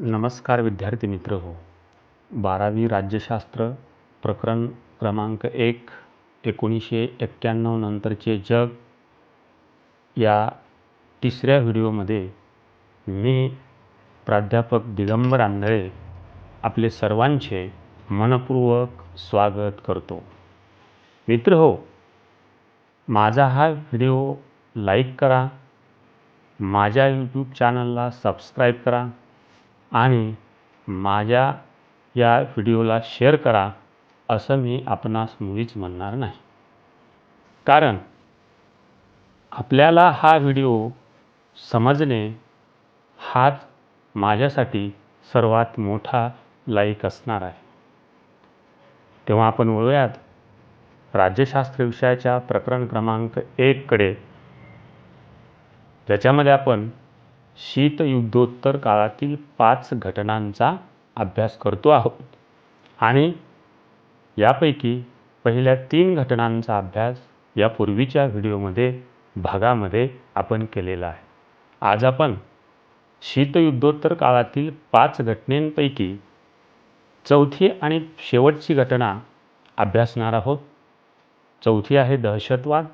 नमस्कार विद्यार्थी मित्र हो. बारावी राज्यशास्त्र प्रकरण क्रमांक एक एकोणीसशे एक्क्याण्णव नंतरचे जग. या तिसऱ्या व्हिडिओमध्ये मी प्राध्यापक दिगंबर आंधळे आपले सर्वांचे मनपूर्वक स्वागत करतो. मित्र हो माझा हा व्हिडिओ लाईक करा माझ्या यूट्यूब चॅनलला सबस्क्राईब करा आणि माझ्या या व्हिडिओला शेअर करा असं मी आपणास मुळीच म्हणणार नाही. कारण आपल्याला हा व्हिडिओ समजणे हाच माझ्यासाठी सर्वात मोठा लाईक असणार आहे. तेव्हा आपण वळूयात राज्यशास्त्र विषयाच्या प्रकरण क्रमांक एककडे ज्याच्यामध्ये आपण शीतयुद्धोत्तर काळातील पाच घटनांचा अभ्यास करतो आहोत. आणि यापैकी पहिल्या तीन घटनांचा अभ्यास या पूर्वीच्या व्हिडिओमध्ये भागामध्ये आपण केलेला आहे. आज आपण शीतयुद्धोत्तर काळातील पाच घटनेंपैकी चौथी आणि शेवटची घटना अभ्यासणार आहोत. चौथी आहे दहशतवाद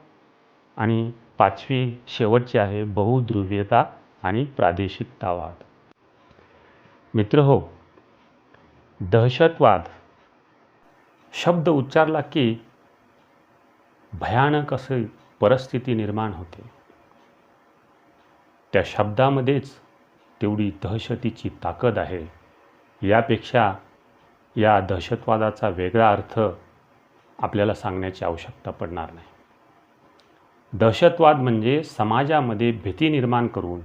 आणि पाचवी शेवटची आहे बहुध्रुवीयता. आणि प्रादेशिकतावाद मित्र हो दहशतवाद. शब्द उच्चारला की भयानक असे परिस्थिती निर्माण होते. त्या शब्दामध्येच तेवढी दहशतीची ताकद आहे. यापेक्षा या दहशतवादाचा वेगळा अर्थ आपल्याला सांगण्याची आवश्यकता पडणार नाही. दहशतवाद म्हणजे समाजामध्ये भीती निर्माण करून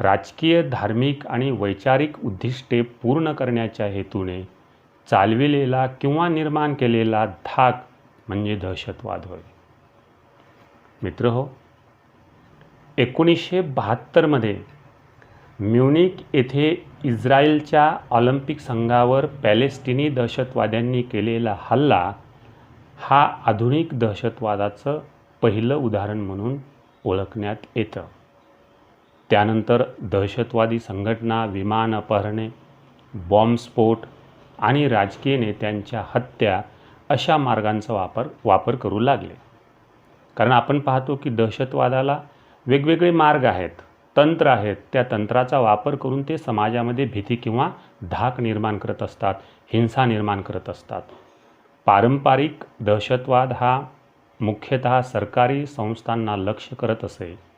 राजकीय धार्मिक आणि वैचारिक उद्दिष्टे पूर्ण करण्याच्या हेतूने चालविलेला किंवा निर्माण केलेला धाक म्हणजे दहशतवाद होय मित्र हो एकोणीसशे बहात्तरमध्ये म्युनिक येथे इस्रायलच्या ऑलिम्पिक संघावर पॅलेस्टिनी दहशतवाद्यांनी केलेला हल्ला हा आधुनिक दहशतवादाचं पहिलं उदाहरण म्हणून ओळखण्यात येतं. त्यानंतर दहशतवादी संघटना विमान अपहरणे बॉम्बस्फोट आणि राजकीय नेत्यांच्या हत्या अशा मार्गांचा वापर वापर करू लागले. कारण आपण पाहतो की दहशतवादाला वेगवेगळे मार्ग आहेत. तंत्र आहेत. त्या तंत्राचा वापर करून ते समाजामध्ये भीती किंवा धाक निर्माण करत असतात हिंसा निर्माण करत असतात. पारंपरिक दहशतवाद हा मुख्यतः सरकारी संस्थांना लक्ष करत असे.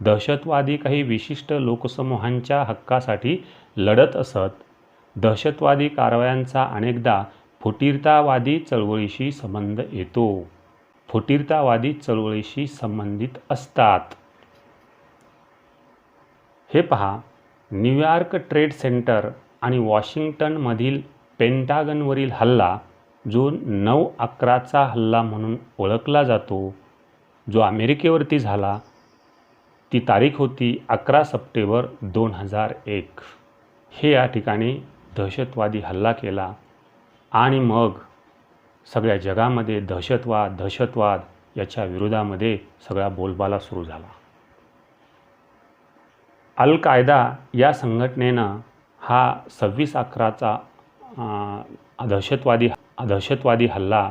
दहशतवादी काही विशिष्ट लोकसमूहांच्या हक्कासाठी लढत असत. दहशतवादी कारवायांचा अनेकदा फुटीरतावादी चळवळीशी संबंध येतो. फुटीरतावादी चळवळीशी संबंधित असतात. हे पहा न्यूयॉर्क ट्रेड सेंटर आणि वॉशिंग्टनमधील पेंटागनवरील हल्ला जो नऊ अकराचा हल्ला म्हणून ओळखला जातो जो अमेरिकेवरती झाला ती तारीख होती अकरा सप्टेंबर दोन हजार एक. हे या ठिकाणी दहशतवादी हल्ला केला आणि मग सगळ्या जगामध्ये दहशतवाद दहशतवाद याच्या विरोधामध्ये सगळा बोलबाला सुरू झाला. अल कायदा या संघटनेनं हा सव्वीस अकराचा दहशतवादी दहशतवादी हल्ला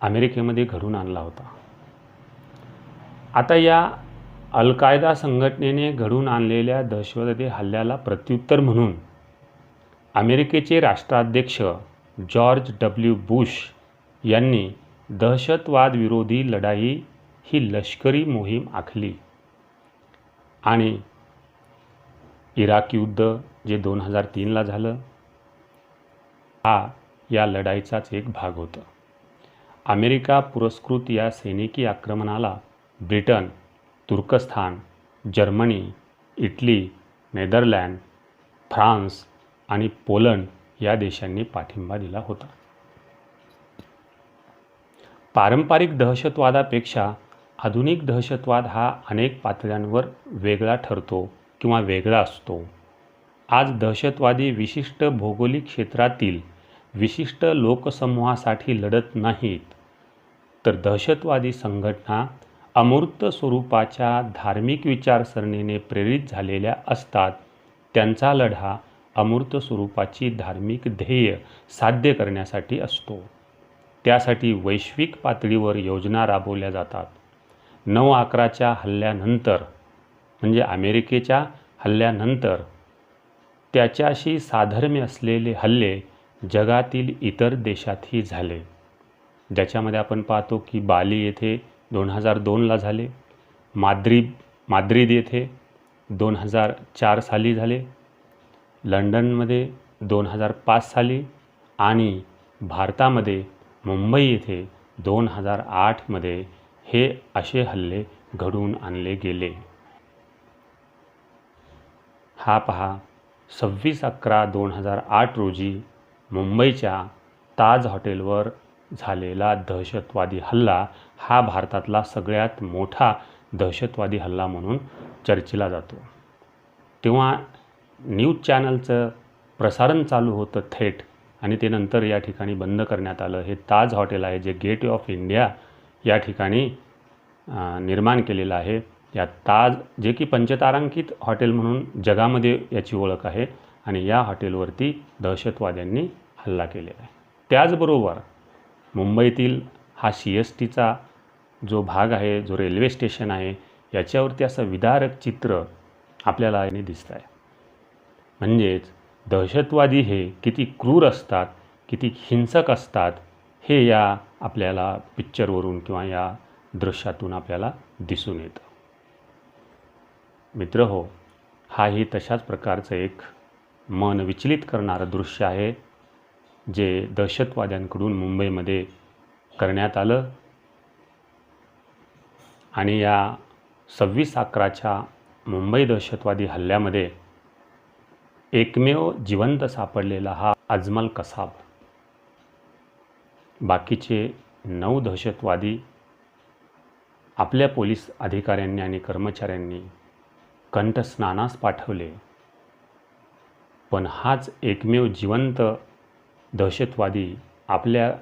अमेरिकेमध्ये घडून आणला होता. आता या अल कायदा संघटनेने घडून आणलेल्या दहशतवादी हल्ल्याला प्रत्युत्तर म्हणून अमेरिकेचे राष्ट्राध्यक्ष जॉर्ज डब्ल्यू बुश यांनी दहशतवादविरोधी लढाई ही लष्करी मोहीम आखली. आणि इराक युद्ध जे दोन हजार तीनला झालं हा या लढाईचाच एक भाग होता. अमेरिका पुरस्कृत या सैनिकी आक्रमणाला ब्रिटन तुर्कस्थान जर्मनी इटली नेदरलँड फ्रान्स आणि पोलंड या देशांनी पाठिंबा दिला होता. पारंपरिक दहशतवादापेक्षा आधुनिक दहशतवाद हा अनेक पातळ्यांवर वेगळा ठरतो किंवा वेगळा असतो. आज दहशतवादी विशिष्ट भौगोलिक क्षेत्रातील विशिष्ट लोकसमूहासाठी लढत नाहीत तर दहशतवादी संघटना अमूर्त स्वरूपाच्या धार्मिक विचारसरणीने प्रेरित झालेल्या असतात. त्यांचा लढा अमूर्त स्वरूपाची धार्मिक ध्येय साध्य करण्यासाठी असतो. त्यासाठी वैश्विक पातळीवर योजना राबवल्या जातात. नऊ अकराच्या हल्ल्यानंतर म्हणजे अमेरिकेच्या हल्ल्यानंतर त्याच्याशी साधर्म्य असलेले हल्ले जगातील इतर देशातही झाले. ज्याच्यामध्ये आपण पाहतो की बाली येथे दोन हजार दोनला झाले. माद्रिद माद्रिद येथे दोन हजार चार साली झाले. लंडनमध्ये दोन हजार पाच साली आणि भारतामध्ये मुंबई येथे दोन हजार आठमध्ये हे असे हल्ले घडवून आणले गेले. हा पहा सव्वीस अकरा दोन हजार आठ रोजी मुंबईच्या ताज हॉटेलवर झालेला दहशतवादी हल्ला हा भारतातला सगळ्यात मोठा दहशतवादी हल्ला म्हणून चर्चेला जातो. तेव्हा न्यूज चॅनलचं प्रसारण चालू होतं थेट आणि ते नंतर या ठिकाणी बंद करण्यात आलं. हे ताज हॉटेल आहे जे गेट ऑफ इंडिया या ठिकाणी निर्माण केलेलं आहे. या ताज जे की पंचतारांकित हॉटेल म्हणून जगामध्ये याची ओळख आहे आणि या हॉटेलवरती दहशतवाद्यांनी हल्ला केलेला आहे. त्याचबरोबर मुंबईतील हा सी एस टीचा जो भाग आहे जो रेल्वे स्टेशन आहे याच्यावरती असं विदारक चित्र आपल्याला याने दिसत आहे. म्हणजेच दहशतवादी हे किती क्रूर असतात किती हिंसक असतात हे या आपल्याला पिक्चरवरून किंवा या दृश्यातून आपल्याला दिसून येतं. मित्र हो हाही तशाच प्रकारचं एक मन विचलित करणारं दृश्य आहे. जे दहशतवाद्यांकडून मुंबईमध्ये करण्यात आलं आणि या सव्वीस अकराच्या मुंबई दहशतवादी हल्ल्यामध्ये एकमेव जिवंत सापडलेला हा अजमल कसाब. बाकीचे नऊ दहशतवादी आपल्या पोलीस अधिकाऱ्यांनी आणि कर्मचाऱ्यांनी कंठस्नानास पाठवले. पण हाच एकमेव जिवंत दहशतवादी आपल्या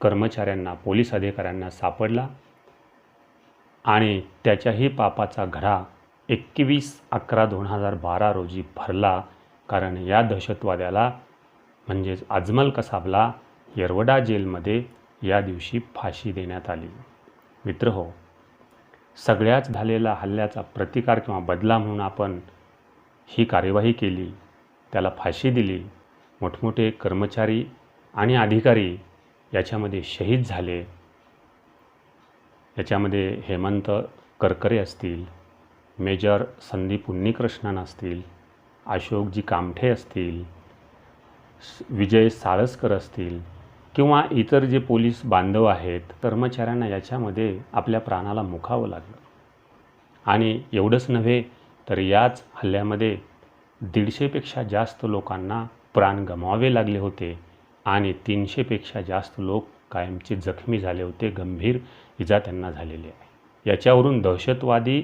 कर्मचाऱ्यांना पोलीस अधिकाऱ्यांना सापडला आणि त्याच्याही पापाचा घडा एकवीस अकरा दोन हजार बारा रोजी भरला. कारण या दहशतवाद्याला म्हणजेच अजमल कसाबला येरवडा जेलमध्ये या दिवशी फाशी देण्यात आली. मित्र हो सगळ्याच झालेला हल्ल्याचा प्रतिकार किंवा बदला म्हणून आपण ही कार्यवाही केली त्याला फाशी दिली मोठमोठे कर्मचारी आणि अधिकारी याच्यामध्ये शहीद झाले. याच्यामध्ये हेमंत करकरे असतील मेजर संदीप उन्नीकृष्णन असतील अशोकजी कामठे असतील विजय साळसकर असतील किंवा इतर जे पोलीस बांधव आहेत कर्मचाऱ्यांना याच्यामध्ये आपल्या प्राणाला मुखावं लागलं. आणि एवढंच नव्हे तर याच हल्ल्यामध्ये दीडशेपेक्षा जास्त लोकांना प्राण गमावे लागले होते आणि तीनशेपेक्षा जास्त लोक कायमचे जखमी झाले होते गंभीर इजा त्यांना झालेली आहे. याच्यावरून दहशतवादी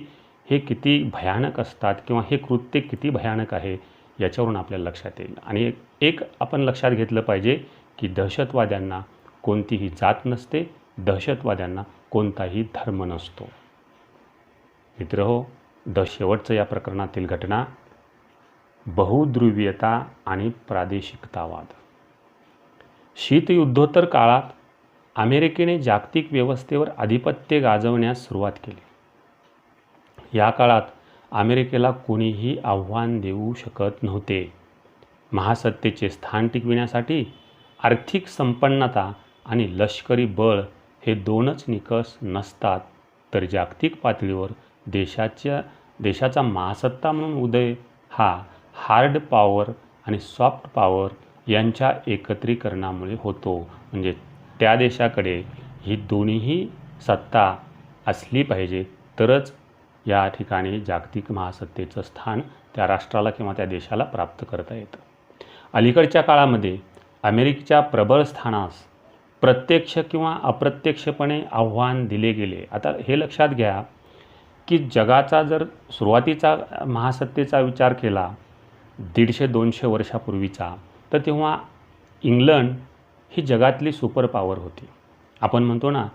हे किती भयानक असतात किंवा हे कृत्य किती भयानक आहे याच्यावरून आपल्याला लक्षात येईल. आणि एक एक आपण लक्षात घेतलं पाहिजे की दहशतवाद्यांना कोणतीही जात नसते दहशतवाद्यांना कोणताही धर्म नसतो. मित्र हो द शेवटचं या प्रकरणातील घटना बहुध्रुवीयता आणि प्रादेशिकतावाद. शीतयुद्धोत्तर काळात अमेरिकेने जागतिक व्यवस्थेवर आधिपत्य गाजवण्यास सुरुवात केली. या काळात अमेरिकेला कोणीही आव्हान देऊ शकत नव्हते. महासत्तेचे स्थान टिकविण्यासाठी आर्थिक संपन्नता आणि लष्करी बळ हे दोनच निकष नसतात तर जागतिक पातळीवर देशाच्या देशाचा महासत्ता म्हणून उदय हा हार्ड पॉवर आणि सॉफ्ट पॉवर यांच्या एकत्रीकरणामुळे होतो. म्हणजे त्या देशाकडे ही दोन्हीही सत्ता असली पाहिजे तरच या ठिकाणी जागतिक महासत्तेचं स्थान त्या राष्ट्राला किंवा त्या देशाला प्राप्त करता येतं. अलीकडच्या काळामध्ये अमेरिकेच्या प्रबळ स्थानास प्रत्यक्ष किंवा अप्रत्यक्षपणे आव्हान दिले गेले. आता हे लक्षात घ्या की जगाचा जर सुरुवातीचा महासत्तेचा विचार केला दीडशे दोनशे वर्षापूर्वीचा. तर तेव्हा इंग्लंड ही जगातली सुपर पॉवर होती. आपण म्हणतो ना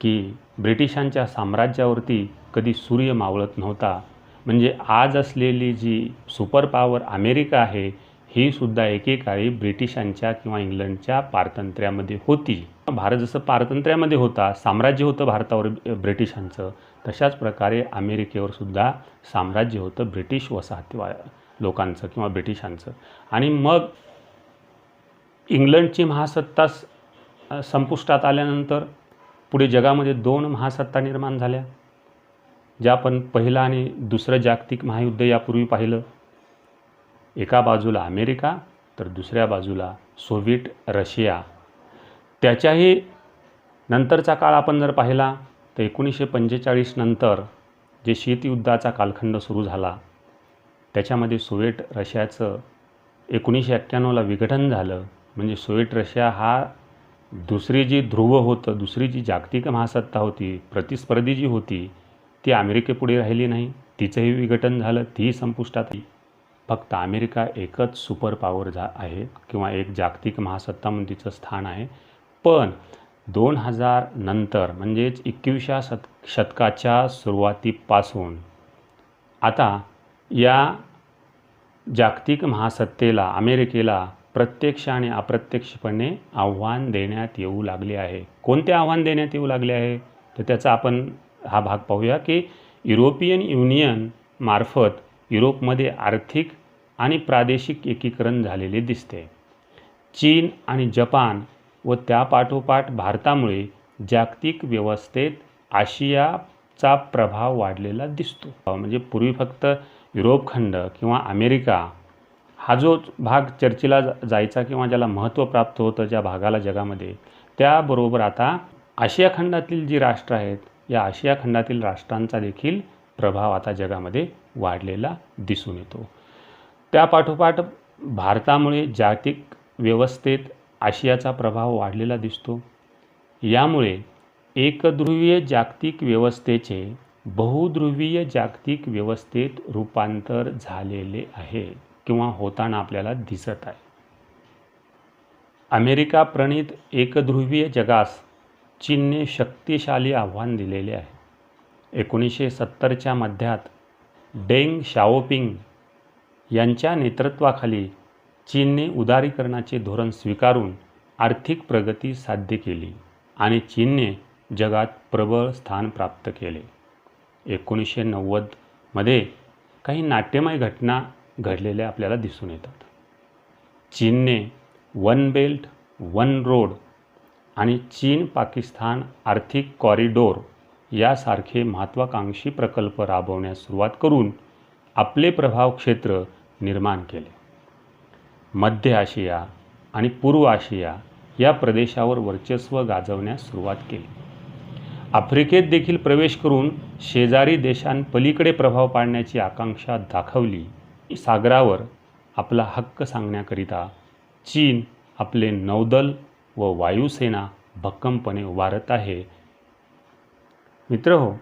की ब्रिटिशांच्या साम्राज्यावरती कधी सूर्य मावळत नव्हता. म्हणजे आज असलेली जी सुपर पॉवर अमेरिका आहे ही सुद्धा एकेकाळी ब्रिटिशांच्या किंवा इंग्लंडच्या पारतंत्र्यामध्ये होती. भारत जसं पारतंत्र्यामध्ये होता साम्राज्य होतं भारतावर ब्रिटिशांचं तशाच प्रकारे अमेरिकेवर सुद्धा साम्राज्य होतं ब्रिटिश वसाहती लोकांचं किंवा ब्रिटिशांचं. आणि मग इंग्लंडची महासत्ता स- संपुष्टात आल्यानंतर पुढे जगामध्ये दोन महासत्ता निर्माण झाल्या. ज्या आपण पहिलं आणि दुसरं जागतिक महायुद्ध यापूर्वी पाहिलं. एका बाजूला अमेरिका तर दुसऱ्या बाजूला सोव्हिएट रशिया. त्याच्याही नंतरचा काळ आपण जर पाहिला तर एकोणीसशे पंचेचाळीस नंतर जे शीतयुद्धाचा कालखंड सुरू झाला त्याच्यामध्ये सोव्हिएट रशियाचं एकोणीसशे एक्क्याण्णवला विघटन झालं. म्हणजे सोव्हिएट रशिया हा दुसरी जी ध्रुव होतं दुसरी जी जागतिक महासत्ता होती प्रतिस्पर्धी जी होती ती अमेरिकेपुढे राहिली नाही. तिचंही विघटन झालं तीही संपुष्टात आली. फक्त अमेरिका एकच सुपर पॉवर झा आहे किंवा एक जागतिक महासत्ता म्हणून तिचं स्थान आहे. पण दोन हजार नंतर म्हणजेच एकविसच्या शत शतकाच्या सुरुवातीपासून आता या जागतिक महासत्तेला अमेरिकेला प्रत्यक्ष आणि अप्रत्यक्षपणे आव्हान देण्यात येऊ लागले आहे. कोणते आव्हान देण्यात येऊ लागले आहे? तर त्याचा आपण हा भाग पाहूया की युरोपियन युनियन मार्फत युरोपमध्ये आर्थिक आणि प्रादेशिक एकीकरण झालेले दिसते. चीन आणि जपान व त्यापाठोपाठ भारतामुळे जागतिक व्यवस्थेत आशियाचा प्रभाव वाढलेला दिसतो. म्हणजे पूर्वी फक्त युरोप खंड किंवा अमेरिका हा जो भाग चर्चेला जा- जायचा किंवा ज्याला महत्त्व प्राप्त होतं ज्या भागाला जगामध्ये त्याबरोबर आता आशिया खंडातील जी राष्ट्र आहेत या आशिया खंडातील राष्ट्रांचा देखील प्रभाव आता जगामध्ये वाढलेला दिसून येतो. त्यापाठोपाठ भारतामुळे जागतिक व्यवस्थेत आशियाचा प्रभाव वाढलेला दिसतो. यामुळे एकध्रुवीय जागतिक व्यवस्थेचे बहुध्रुवीय जागतिक व्यवस्थेत रूपांतर झालेले आहे किंवा होताना आपल्याला दिसत आहे. अमेरिका प्रणित एकध्रुवीय जगास चीनने शक्तिशाली आव्हान दिलेले आहे. एकोणीसशे सत्तरच्या मध्यात डेंग शाओपिंग यांच्या नेतृत्वाखाली चीनने उदारीकरणाचे धोरण स्वीकारून आर्थिक प्रगती साध्य केली आणि चीनने जगात प्रबळ स्थान प्राप्त केले. एकोणीसशे नव्वदमध्ये काही नाट्यमय घटना घडलेल्या आपल्याला दिसून येतात. चीनने वन बेल्ट वन रोड आणि चीन पाकिस्तान आर्थिक कॉरिडोर यासारखे महत्त्वाकांक्षी प्रकल्प राबवण्यास सुरुवात करून आपले प्रभाव क्षेत्र निर्माण केले. मध्य आशिया आणि पूर्व आशिया या प्रदेशावर वर्चस्व गाजवण्यास सुरुवात केली. आफ्रिकेत देखील प्रवेश करून शेजारी देशांपलीकडे प्रभाव पाडण्याची आकांक्षा दाखवली. सागरावर आपला हक्क सांगण्याकरिता चीन आपले नौदल व वायुसेना भक्कमपणे उभारत आहे. मित्र हो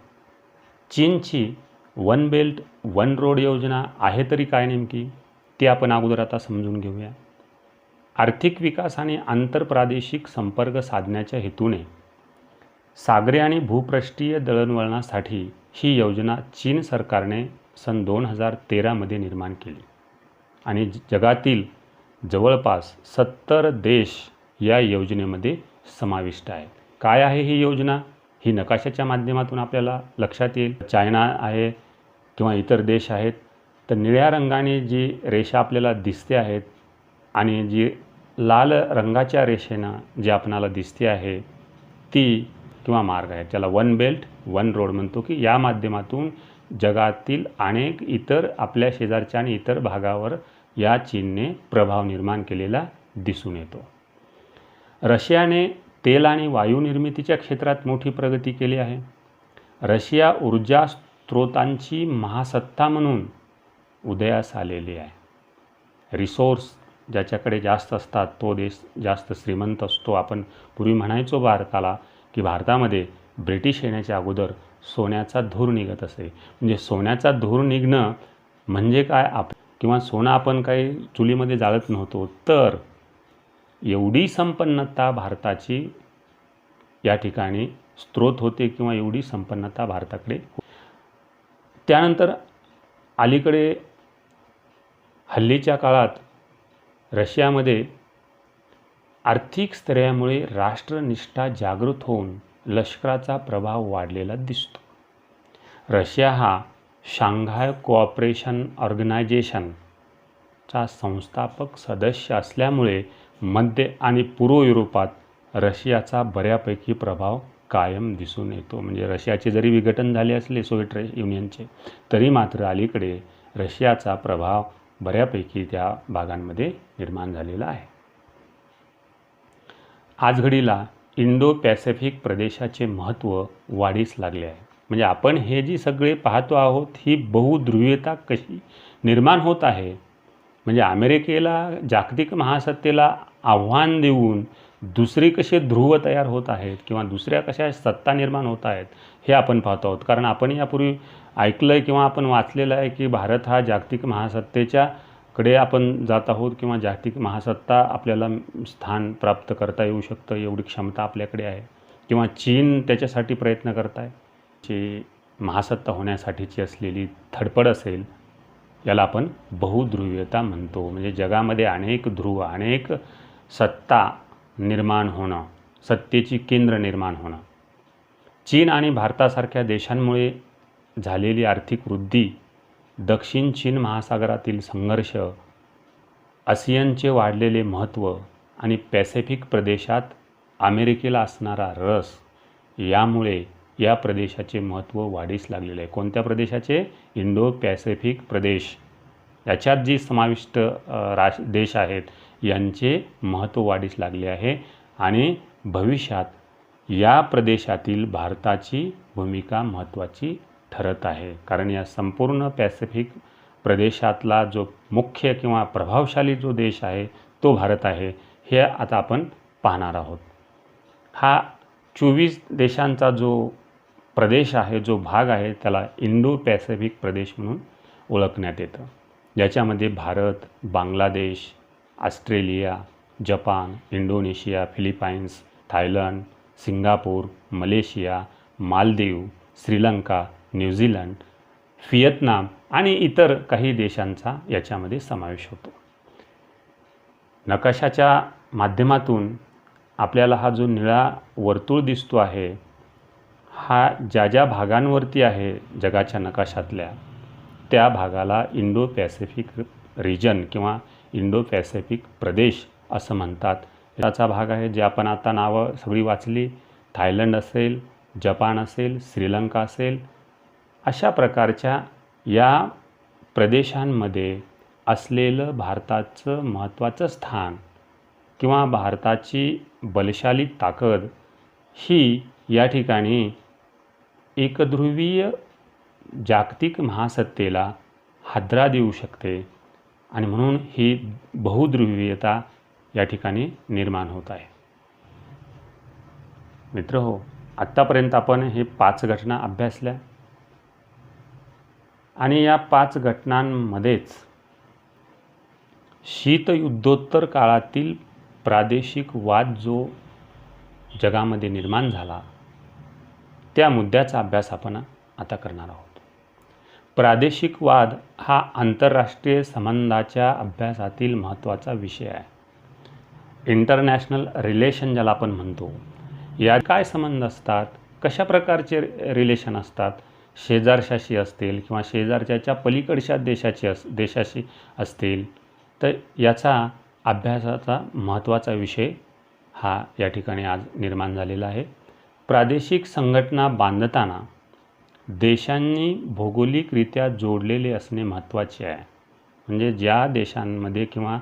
चीनची वन बेल्ट वन रोड योजना आहे तरी काय नेमकी? ती आपण अगोदर आता समजून घेऊया. आर्थिक विकास आणि आंतरप्रादेशिक संपर्क साधण्याच्या हेतूने सागरी आणि भूपृष्ठीय दळणवळणासाठी ही योजना चीन सरकारने सन दोन हजार तेरामध्ये निर्माण केली. आणि जगातील जवळपास सत्तर देश या योजनेमध्ये समाविष्ट आहेत. काय आहे ही योजना? ही नकाशाच्या माध्यमातून आपल्याला लक्षात येईल. चायना आहे किंवा इतर देश आहेत तर निळ्या रंगाने जी रेषा आपल्याला दिसते आहेत आणि जी लाल रंगाच्या रेषेनं जी आपणाला दिसते आहे ती किंवा मार्ग आहे. ज्याला वन बेल्ट वन रोड म्हणतो की या माध्यमातून जगातील अनेक इतर आपल्या शेजारच्या आणि इतर भागावर या चीनने प्रभाव निर्माण केलेला दिसून येतो. रशियाने तेल आणि वायू निर्मितीच्या क्षेत्रात मोठी प्रगती केली आहे. रशिया ऊर्जा स्रोतांची महासत्ता म्हणून उदयास आलेली आहे. रिसोर्स ज्याच्याकडे जास्त असतात तो देश जास्त श्रीमंत असतो. आपण पूर्वी म्हणायचो भारताला की भारतामध्ये ब्रिटिश येण्याच्या अगोदर सोन्याचा धूर निघत असे. म्हणजे सोन्याचा धूर निघणं म्हणजे काय आप किंवा सोनं आपण काही चुलीमध्ये जाळत नव्हतो तर एवढी संपन्नता भारताची या ठिकाणी स्त्रोत होते किंवा एवढी संपन्नता भारताकडे हो-, त्यानंतर अलीकडे हल्लीच्या काळात रशियामध्ये आर्थिक स्तरामुळे राष्ट्रनिष्ठा जागृत होऊन लष्कराचा प्रभाव वाढलेला दिसतो. रशिया हा शांघाय कोऑपरेशन ऑर्गनायझेशनचा संस्थापक सदस्य असल्यामुळे मध्य आणि पूर्व युरोपात रशियाचा बऱ्यापैकी प्रभाव कायम दिसून येतो. म्हणजे रशियाचे जरी विघटन झाले असले सोव्हिएट युनियनचे तरी मात्र अलीकडे रशियाचा प्रभाव बऱ्यापैकी त्या भागांमध्ये निर्माण झालेला आहे. आजघडीला इंडो पॅसिफिक प्रदेशाचे महत्त्व वाढीस लागले आहे. म्हणजे आपण हे जी सगळे पाहतो आहोत ही बहुध्रुवीयता कशी निर्माण होत आहे? म्हणजे अमेरिकेला जागतिक महासत्तेला आव्हान देऊन दुसरी कसे ध्रुव तयार होत आहेत किंवा दुसऱ्या कशा सत्ता निर्माण होत आहेत हे आपण पाहतो आहोत. कारण आपण यापूर्वी ऐकलं आहे किंवा आपण वाचलेलं आहे की भारत हा जागतिक महासत्तेच्या कडे आपण जात आहोत किंवा जागतिक महासत्ता आपल्याला स्थान प्राप्त करता येऊ शकतं एवढी क्षमता आपल्याकडे आहे. किंवा चीन त्याच्यासाठी प्रयत्न करत आहे जी महासत्ता होण्यासाठीची असलेली धडपड असेल याला आपण बहुध्रुवीयता म्हणतो. म्हणजे जगामध्ये अनेक ध्रुव अनेक सत्ता निर्माण होणं सत्तेची केंद्र निर्माण होणं. चीन आणि भारतासारख्या देशांमुळे झालेली आर्थिक वृद्धी दक्षिण चीन महासागरातील संघर्ष आसियनचे वाढलेले महत्त्व आणि पॅसिफिक प्रदेशात अमेरिकेला असणारा रस यामुळे या प्रदेशाचे महत्त्व वाढीस लागलेले आहे. कोणत्या प्रदेशाचे? इंडो पॅसिफिक प्रदेश. याच्यात जी समाविष्ट राश देश आहेत यांचे महत्त्व वाढीस लागले आहे आणि भविष्यात या प्रदेशातील भारताची भूमिका महत्त्वाची ठरत आहे. कारण या संपूर्ण पॅसिफिक प्रदेशातला जो मुख्य किंवा प्रभावशाली जो देश आहे तो भारत आहे हे आता आपण पाहणार आहोत. हा चोवीस देशांचा जो प्रदेश आहे जो भाग आहे त्याला इंडो पॅसिफिक प्रदेश म्हणून ओळखण्यात येतं. ज्याच्यामध्ये Bharat Bangladesh Australia Japan Indonesia Philippines Thailand Singapore Malaysia Maldives Sri Lanka New Zealand Vietnam आणि इतर काही देशांचा याच्यामध्ये समावेश होतो. नकाशाच्या माध्यमातून आपल्याला हा जो निळा वर्तुळ दिसतो आहे हा ज्या ज्या भागांवरती आहे जगाच्या नकाशातल्या त्या भागाला इंडो पॅसिफिक रिजन किंवा इंडो पॅसिफिक प्रदेश असं म्हणतात. याचा भाग आहे जे आपण आता नावं सगळी वाचली. थायलंड असेल जपान असेल श्रीलंका असेल अशा प्रकारच्या या प्रदेशांमध्ये असलेलं भारताचं महत्त्वाचं स्थान किंवा भारताची बलशाली ताकद ही या ठिकाणी एकध्रुवीय जागतिक महासत्तेला हादरा देऊ शकते आणि म्हणून ही बहुध्रुवीयता या ठिकाणी निर्माण होत आहे. मित्र हो आत्तापर्यंत आपण हे पाच घटना अभ्यासल्या. आणि या पाच घटनांमध्येच शीतयुद्धोत्तर काळातील प्रादेशिक वाद जो जगामध्ये निर्माण झाला त्या मुद्द्याचा अभ्यास आपण आता करणार आहोत. प्रादेशिक वाद हा आंतरराष्ट्रीय संबंधाच्या अभ्यासातील महत्त्वाचा विषय आहे. इंटरनॅशनल रिलेशन ज्याला आपण म्हणतो या काय संबंध असतात? कशा प्रकारचे रिलेशन असतात? शेजारशाशी असतील किंवा शेजारच्याच्या पलीकडच्या देशाची अस देशाशी असतील तर याचा अभ्यासाचा महत्त्वाचा विषय हा या ठिकाणी आज निर्माण झालेला आहे. प्रादेशिक संघटना बांधताना देशांनी भौगोलिकरित्या जोडलेले असणे महत्त्वाचे आहे. म्हणजे ज्या देशांमध्ये किंवा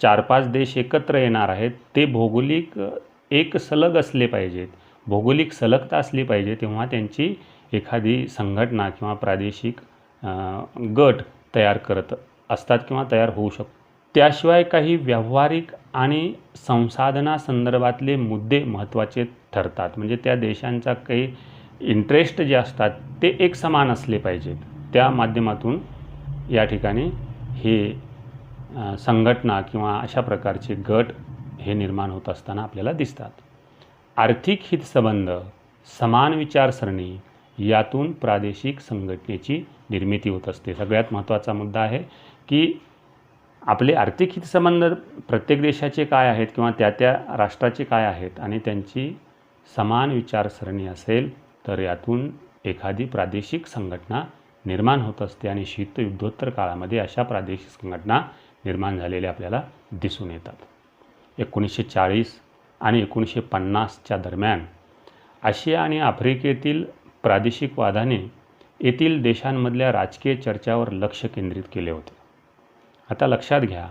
चार पाच देश एकत्र येणार आहेत ते भौगोलिक एक सलग असले पाहिजेत. भौगोलिक सलगता असली पाहिजे तेव्हा त्यांची एखादी संघटना किंवा प्रादेशिक गट तयार करत असतात किंवा तयार होऊ शकतो. त्याशिवाय काही व्यावहारिक आणि संसाधनासंदर्भातले मुद्दे महत्त्वाचे ठरतात. म्हणजे त्या देशांचा काही इंटरेस्ट जे असतात ते एक समान असले पाहिजेत. त्या माध्यमातून या ठिकाणी हे संघटना किंवा अशा प्रकारचे गट हे निर्माण होत असताना आपल्याला दिसतात. आर्थिक हितसंबंध समान विचारसरणी यातून प्रादेशिक संघटनेची निर्मिती होत असते. सगळ्यात महत्त्वाचा मुद्दा आहे की आपले आर्थिक हितसंबंध प्रत्येक देशाचे काय आहेत किंवा त्या त्या राष्ट्राचे काय आहेत आणि त्यांची समान विचारसरणी असेल तर यातून एखादी प्रादेशिक संघटना निर्माण होत असते आणि शीत युद्धोत्तर काळामध्ये अशा प्रादेशिक संघटना निर्माण झालेल्या आपल्याला दिसून येतात. एकोणीसशे चाळीस आणि एकोणीसशे पन्नासच्या दरम्यान आशिया आणि आफ्रिकेतील प्रादेशिक वादाने येथील देशांमधल्या राजकीय चर्चावर लक्ष केंद्रित केले होते. आता लक्षात घ्या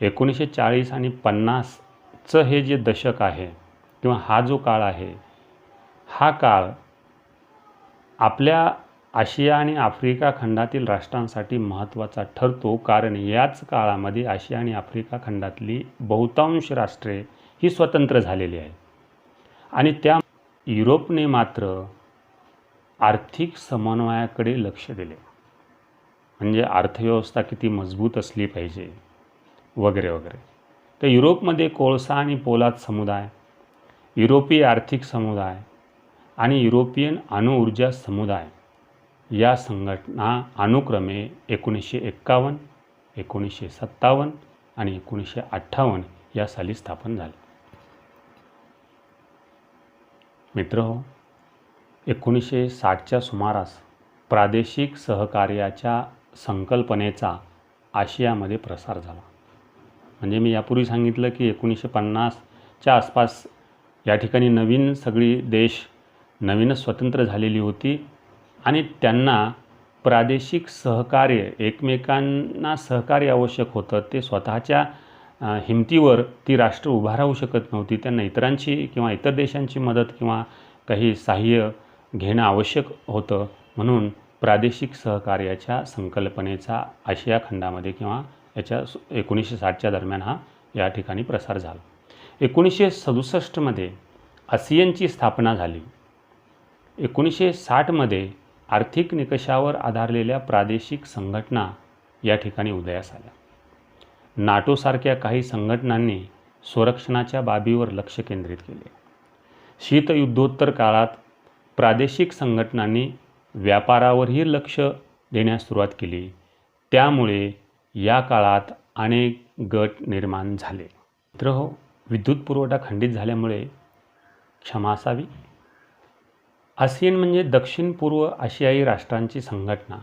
एकोणीसशे चाळीस आणि पन्नासचं हे जे दशक आहे किंवा हा जो काळ आहे हा काळ आपल्या आशिया आणि आफ्रिका खंडातील राष्ट्रांसाठी महत्त्वाचा ठरतो कारण याच काळामध्ये आशिया आणि आफ्रिका खंडातली बहुतांश राष्ट्रे ही स्वतंत्र झालेली आहे आणि त्या युरोपने मात्र आर्थिक समन्वयाकडे लक्ष दिले. म्हणजे अर्थव्यवस्था किती मजबूत असली पाहिजे वगैरे वगैरे. तर युरोपमध्ये कोळसा आणि पोलाद समुदाय युरोपीय आर्थिक समुदाय आणि युरोपियन अणुऊर्जा समुदाय या संघटना अनुक्रमे एकोणीसशे एक्कावन्न एकोणीसशे सत्तावन्न आणि एकोणीसशे अठ्ठावन्न या साली स्थापन झाल्या मित्र हो एकोणीसशे साठच्या सुमारास प्रादेशिक सहकार्याच्या संकल्पनेचा आशियामध्ये प्रसार झाला. म्हणजे मी यापूर्वी सांगितलं की एकोणीसशे पन्नासच्या आसपास या ठिकाणी नवीन सगळी देश नवीनच स्वतंत्र झालेली होती आणि त्यांना प्रादेशिक सहकार्य एकमेकांना सहकार्य आवश्यक होतं. ते स्वतःच्या हिमतीवर ती राष्ट्र उभा राहू शकत नव्हती. त्यांना इतरांची किंवा इतर देशांची मदत किंवा काही सहाय्य घेणं आवश्यक होतं म्हणून प्रादेशिक सहकार्याच्या संकल्पनेचा आशिया खंडामध्ये किंवा याच्या एकोणीसशे साठच्या दरम्यान हा या ठिकाणी प्रसार झाला. एकोणीसशे सदुसष्टमध्ये आसियनची स्थापना झाली. एकोणीसशे साठमध्ये आर्थिक निकषावर आधारलेल्या प्रादेशिक संघटना या ठिकाणी उदयास आल्या. नाटोसारख्या काही संघटनांनी संरक्षणाच्या बाबीवर लक्ष केंद्रित केले. शीतयुद्धोत्तर काळात प्रादेशिक संघटनांनी व्यापारावरही लक्ष देण्यास सुरुवात केली. त्यामुळे या काळात अनेक गट निर्माण झाले. मित्र हो विद्युत पुरवठा खंडित झाल्यामुळे क्षमा असावी. आसियन म्हणजे दक्षिण पूर्व आशियाई राष्ट्रांची संघटना.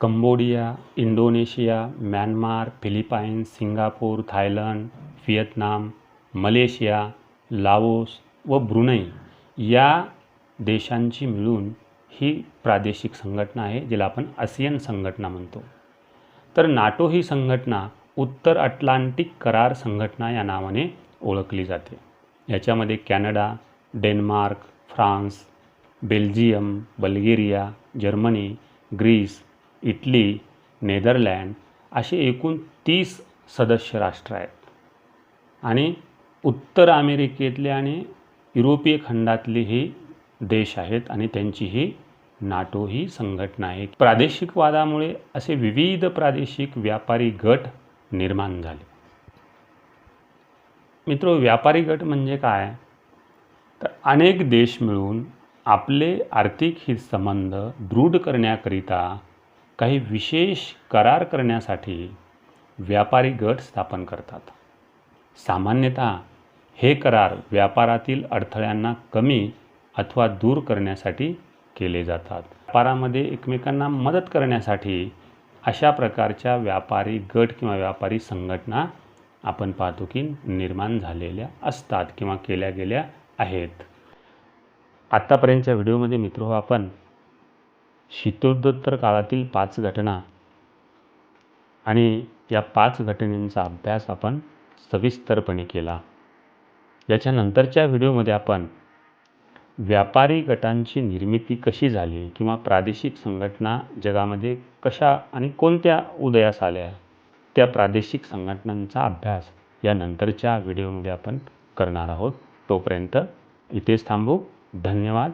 Cambodia Indonesia Myanmar Philippines Singapore Thailand Vietnam Malaysia Laos व ब्रुनई या देशांची मिळून ही प्रादेशिक संघटना आहे ज्याला आपण आसियन संघटना म्हणतो. तर नाटो ही संघटना उत्तर अटलांटिक करार संघटना या नावाने ओळखली जाते. याच्यामध्ये Canada Denmark France Belgium Bulgaria Germany Greece Italy Netherland असे एकूण तीस सदस्य राष्ट्र आहेत. आणि उत्तर अमेरिकेतले आणि युरोपीय खंडातले ही देश आहेत आणि त्यांची ही नाटो ही संघटना आहे प्रादेशिक वादामुळे असे विविध प्रादेशिक व्यापारी गट निर्माण झाले. मित्र व्यापारी गट म्हणजे काय? तर अनेक देश मिळून आपले आर्थिक हित संबंध दृढ करण्याकरिता काही विशेष करार करण्यासाठी व्यापारी गट स्थापन करतात. सामान्यतः हे करार व्यापारातील अडथळ्यांना कमी अथवा दूर करण्यासाठी केले जातात. व्यापारामध्ये एकमेकांना मदत करण्यासाठी अशा प्रकारच्या व्यापारी गट किंवा व्यापारी संघटना आपण पाहतो की निर्माण झालेल्या असतात किंवा केल्या गेल्या आहेत. आत्तापर्यंतच्या व्हिडिओमध्ये मित्र आपण शीतोत्तर काळातील पाच घटना आणि या पाच घटनेचा अभ्यास आपण सविस्तरपणे केला. याच्यानंतरच्या व्हिडिओमध्ये आपण व्यापारी गटांची निर्मिती कशी झाली किंवा प्रादेशिक संघटना जगामध्ये कशा आणि कोणत्या उदयास आल्या? त्या प्रादेशिक संघटनांचा अभ्यास या नंतरच्या व्हिडिओमध्ये आपण करणार आहोत. तोपर्यंत इथेच थांबू. धन्यवाद.